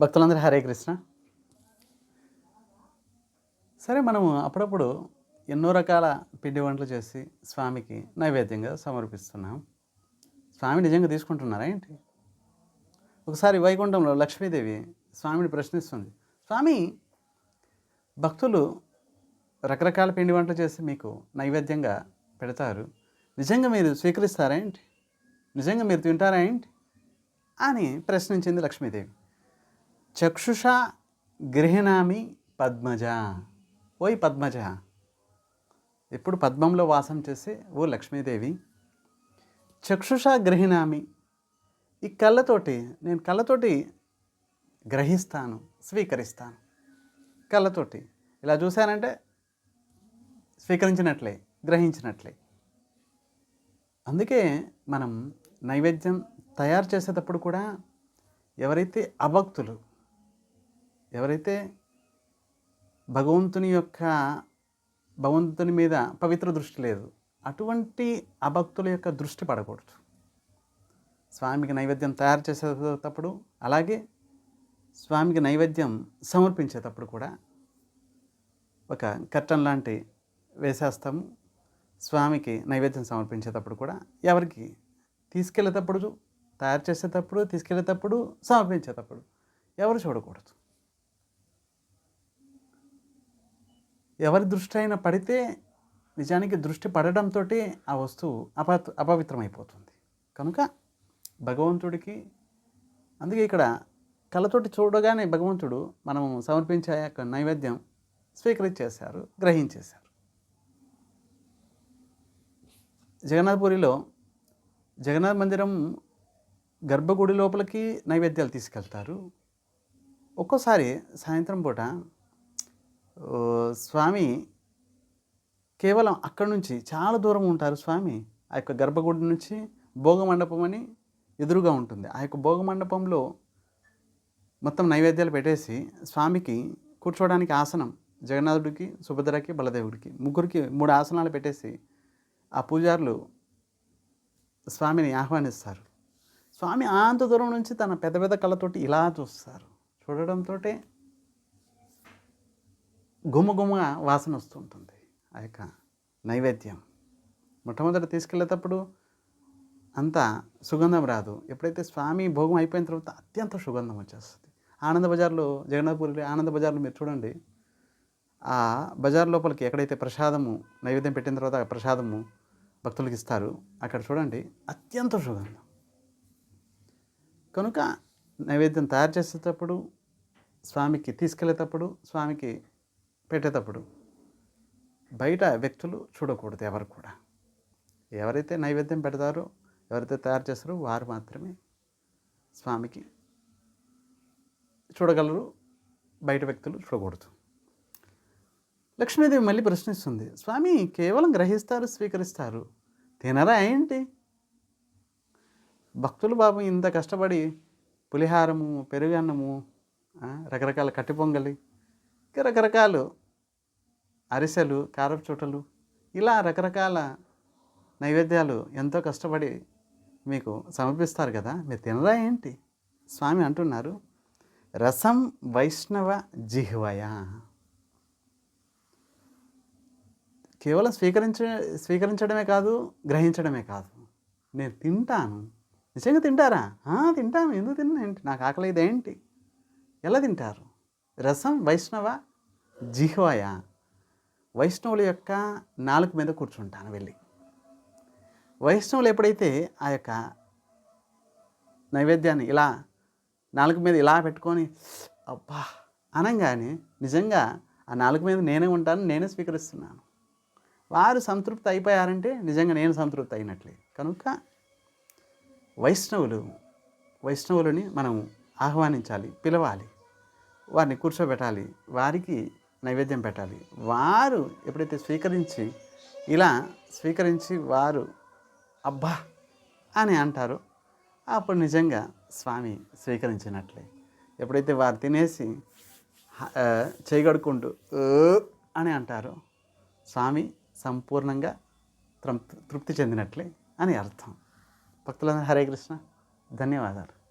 భక్తులందరూ హరే కృష్ణ. సరే మనము అప్పుడప్పుడు ఎన్నో రకాల పిండి వంటలు చేసి స్వామికి నైవేద్యంగా సమర్పిస్తున్నాం. స్వామి నిజంగా తీసుకుంటున్నారా ఏంటి? ఒకసారి వైకుంఠంలో లక్ష్మీదేవి స్వామిని ప్రశ్నిస్తుంది. స్వామి భక్తులు రకరకాల పిండి వంటలు చేసి మీకు నైవేద్యంగా పెడతారు. నిజంగా మీరు స్వీకరిస్తారా ఏంటి? నిజంగా మీరు తింటారా ఏంటి? అని ప్రశ్నించింది లక్ష్మీదేవి. చక్షుష గృహిణామి పద్మజ. ఓయ్ పద్మజ. ఎప్పుడు పద్మంలో వాసం చేసే ఓ లక్ష్మీదేవి. చక్షుష గ్రహిణామి ఈ కళ్ళతోటి నేను కళ్ళతోటి గ్రహిస్తాను స్వీకరిస్తాను. కళ్ళతోటి. ఇలా చూశానంటే స్వీకరించినట్లే గ్రహించినట్లే. అందుకే మనం నైవేద్యం తయారు చేసేటప్పుడు కూడా ఎవరైతే అభక్తులు ఎవరైతే భగవంతుని యొక్క భగవంతుని మీద పవిత్ర దృష్టి లేదు అటువంటి అభక్తుల యొక్క దృష్టి పడకూడదు. స్వామికి నైవేద్యం తయారు చేసేటప్పుడు అలాగే స్వామికి నైవేద్యం సమర్పించేటప్పుడు కూడా ఒక కర్టన్ లాంటి వేసేస్తాము. స్వామికి నైవేద్యం సమర్పించేటప్పుడు కూడా ఎవరికి? తీసుకెళ్ళేటప్పుడు తయారు చేసేటప్పుడు తీసుకెళ్ళేటప్పుడు సమర్పించేటప్పుడు ఎవరు చూడకూడదు. ఎవరి దృష్టి అయినా పడితే నిజానికి దృష్టి పడడంతో ఆ వస్తువు అప అపవిత్రమైపోతుంది. కనుక భగవంతుడికి అందుకే ఇక్కడ కళ్ళతోటి చూడగానే భగవంతుడు మనము సమర్పించే యొక్క నైవేద్యం స్వీకరించేశారు గ్రహించేశారు. జగన్నాథపురిలో జగన్నాథ్ మందిరం గర్భగుడి లోపలికి నైవేద్యాలు తీసుకెళ్తారు. ఒక్కోసారి సాయంత్రం పూట స్వామి కేవలం అక్కడి నుంచి చాలా దూరం ఉంటారు స్వామి. ఆ యొక్క గర్భగుడి నుంచి భోగ మండపం అని ఎదురుగా ఉంటుంది. ఆ యొక్క భోగ మండపంలో మొత్తం నైవేద్యాలు పెట్టేసి స్వామికి కూర్చోవడానికి ఆసనం జగన్నాథుడికి సుభద్రకి బలదేవుడికి ముగ్గురికి మూడు ఆసనాలు పెట్టేసి ఆ పూజారులు స్వామిని ఆహ్వానిస్తారు. స్వామి అంత దూరం నుంచి తన పెద్ద పెద్ద కళ్ళతోటి ఇలా చూస్తారు. చూడడంతో గుమగుమ వాసన వస్తుంటుంది ఆ యొక్క నైవేద్యం. మొట్టమొదట తీసుకెళ్ళేటప్పుడు అంత సుగంధం రాదు. ఎప్పుడైతే స్వామి భోగం అయిపోయిన తర్వాత అత్యంత సుగంధం వచ్చేస్తుంది. ఆనంద బజార్లో జగన్నాథపూరి ఆనంద బజార్లో మీరు చూడండి. ఆ బజార్ లోపలికి ఎక్కడైతే ప్రసాదము నైవేద్యం పెట్టిన తర్వాత ఆ ప్రసాదము భక్తులకు ఇస్తారు అక్కడ చూడండి అత్యంత సుగంధం. కనుక నైవేద్యం తయారు చేసేటప్పుడు స్వామికి తీసుకెళ్ళేటప్పుడు స్వామికి పెట్టేటప్పుడు బయట వ్యక్తులు చూడకూడదు ఎవరు కూడా. ఎవరైతే నైవేద్యం పెడతారో ఎవరైతే తయారు చేస్తారో వారు మాత్రమే స్వామికి చూడగలరు బయట వ్యక్తులు చూడకూడదు. లక్ష్మీదేవి మళ్ళీ ప్రశ్నిస్తుంది స్వామి కేవలం గ్రహిస్తారు స్వీకరిస్తారు తినరా ఏంటి? భక్తులు బాబు ఇంత కష్టపడి పులిహారము పెరుగన్నము రకరకాల కట్టి పొంగలి ఇంకా రకరకాలు. అరిసెలు కారపుచుట్టలు ఇలా రకరకాల నైవేద్యాలు ఎంతో కష్టపడి మీకు సమర్పిస్తారు కదా. మీరు తినరా ఏంటి? స్వామి అంటున్నారు రసం వైష్ణవ జిహ్వయ. కేవలం స్వీకరించ స్వీకరించడమే కాదు గ్రహించడమే కాదు. నేను తింటాను. నిజంగా తింటారా? తింటాను. ఎందుకు తిన్నా ఏంటి? నాకు ఆకలి ఇదేంటి ఎలా తింటారు? రసం వైష్ణవ జిహ్వాయ వైష్ణవుల యొక్క నాలుక మీద కూర్చుంటాను వెళ్ళి. వైష్ణవులు ఎప్పుడైతే ఆ యొక్క నైవేద్యాన్ని ఇలా నాలుగు మీద ఇలా పెట్టుకొని అబ్బా! అనగానే నిజంగా ఆ నాలుగు మీద నేనే ఉంటాను నేనే స్వీకరిస్తున్నాను. వారు సంతృప్తి అయిపోయారంటే నిజంగా నేను సంతృప్తి అయినట్లే కనుక వైష్ణవులు వైష్ణవులని మనం ఆహ్వానించాలి పిలవాలి వారిని కూర్చోబెట్టాలి. వారికి నైవేద్యం పెట్టాలి. వారు ఎప్పుడైతే స్వీకరించి ఇలా స్వీకరించి వారు అబ్బా అని అంటారో అప్పుడు నిజంగా స్వామి స్వీకరించినట్లే. ఎప్పుడైతే వారు తినేసి చేయగడుకుంటూ అని అంటారో స్వామి సంపూర్ణంగా తృప్తి చెందినట్లే అని అర్థం. భక్తులందరూ హరే కృష్ణ. ధన్యవాదాలు.